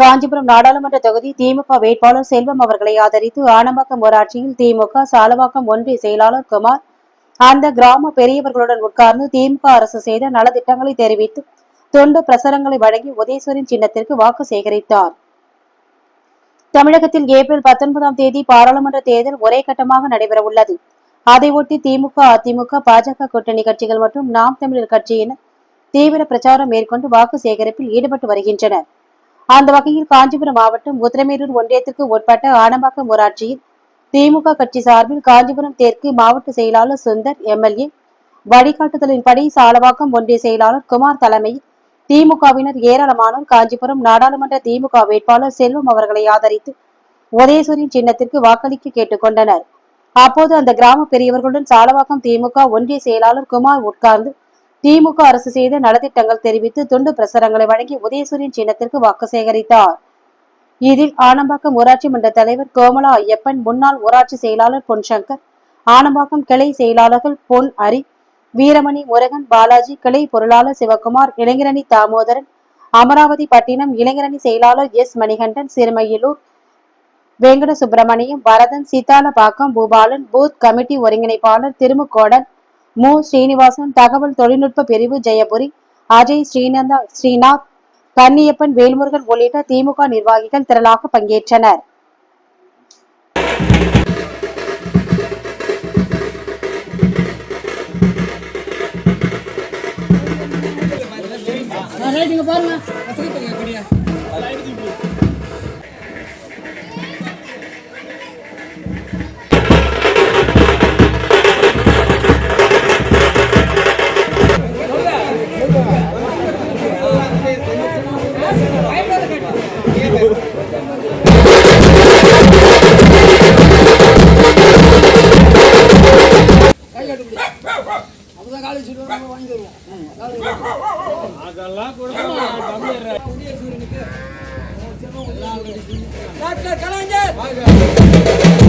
காஞ்சிபுரம் நாடாளுமன்ற தொகுதி திமுக வேட்பாளர் செல்வம் அவர்களை ஆதரித்து ஆனம்பாக்கம் ஊராட்சியில் திமுக சாலவாக்கம் ஒன்றிய செயலாளர் குமார் அந்த கிராம பெரியவர்களுடன் உட்கார்ந்து திமுக அரசு செய்த நலத்திட்டங்களை தெரிவித்து தொண்டு பிரசரங்களை வழங்கி உதயசூரின் சின்னத்திற்கு வாக்கு சேகரித்தார். தமிழகத்தில் ஏப்ரல் பத்தொன்பதாம் தேதி பாராளுமன்ற தேர்தல் ஒரே கட்டமாக நடைபெற உள்ளது அதையொட்டி திமுக அதிமுக பாஜக கூட்டணி கட்சிகள் மற்றும் நாம் தமிழர் கட்சியினர் தீவிர பிரச்சாரம் மேற்கொண்டு வாக்கு சேகரிப்பில் ஈடுபட்டு வருகின்றனர். அந்த வகையில் காஞ்சிபுரம் மாவட்டம் உத்திரமேரூர் ஒன்றியத்திற்கு உட்பட்ட ஆனம்பாக்கம் ஊராட்சியில் திமுக கட்சி சார்பில் காஞ்சிபுரம் தெற்கு மாவட்ட செயலாளர் சுந்தர் எம்எல்ஏ வழிகாட்டுதலின்படி சாலவாக்கம் ஒன்றிய செயலாளர் குமார் தலைமையில் திமுகவினர் ஏராளமானோர் காஞ்சிபுரம் நாடாளுமன்ற திமுக வேட்பாளர் செல்வம் அவர்களை ஆதரித்து உதயசூரின் சின்னத்திற்கு வாக்களிக்க கேட்டுக்கொண்டனர். அப்போது அந்த கிராம பெரியவர்களுடன் சாலவாக்கம் திமுக ஒன்றிய செயலாளர் குமார் உட்கார்ந்து திமுக அரசு செய்த நலத்திட்டங்கள் தெரிவித்து துண்டு பிரசுரங்களை வழங்கி உதயசூரியன் சின்னத்திற்கு வாக்கு சேகரித்தார். இதில் ஆனம்பாக்கம் ஊராட்சி மன்ற தலைவர் கோமலா ஐயப்பன் முன்னாள் ஊராட்சி செயலாளர் பொன்சங்கர் ஆனம்பாக்கம் கிளை செயலாளர்கள் பொன் அரி வீரமணி முருகன் பாலாஜி கிளை பொருளாளர் சிவகுமார் இளைஞரணி தாமோதரன் அமராவதி பட்டினம் இளைஞரணி செயலாளர் S Manikandan Sirumayilur Venkata Subramaniam Bharathan Chithalapakkam Boopalan booth committee ஒருங்கிணைப்பாளர் திருமுக்கோடன் மு. ஸ்ரீனிவாசன் தகவல் தொழில்நுட்ப பிரிவு ஜெயபுரி அஜய் ஸ்ரீநந்தா ஸ்ரீநாத் கன்னியப்பன் வேல்முருகன் உள்ளிட்ட திமுக நிர்வாகிகள் திரளாக பங்கேற்றனர். பாருங்க. அதெல்லாம் கொடுக்க டாக்டர் கலைஞர்!